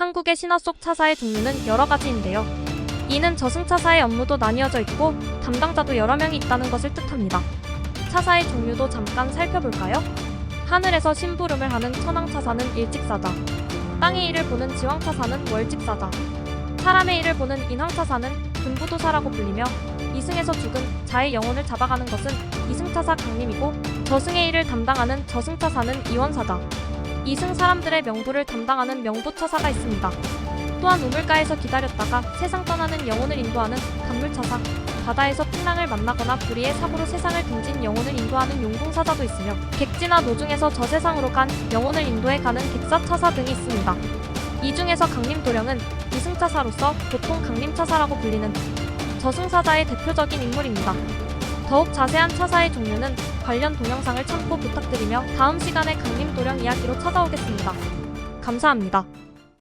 한국의 신화 속 차사의 종류는 여러 가지인데요. 이는 저승차사의 업무도 나뉘어져 있고 담당자도 여러 명이 있다는 것을 뜻합니다. 차사의 종류도 잠깐 살펴볼까요? 하늘에서 심부름을 하는 천왕차사는 일직사자, 땅의 일을 보는 지왕차사는 월직사자, 사람의 일을 보는 인왕차사는 금부도사라고 불리며 이승에서 죽은 자의 영혼을 잡아가는 것은 이승차사 강림이고 저승의 일을 담당하는 저승차사는 이원사다. 이승 사람들의 명부를 담당하는 명부차사가 있습니다. 또한 우물가에서 기다렸다가 세상 떠나는 영혼을 인도하는 간물차사, 바다에서 풍랑을 만나거나 불의의 사고로 세상을 등진 영혼을 인도하는 용궁사자도 있으며 객지나 노중에서 저 세상으로 간 영혼을 인도해 가는 객사차사 등이 있습니다. 이 중에서 강림도령은 이승차사로서 보통 강림차사라고 불리는 저승사자의 대표적인 인물입니다. 더욱 자세한 차사의 종류는 관련 동영상을 참고 부탁드리며 다음 시간에 강림도령 이야기로 찾아오겠습니다. 감사합니다.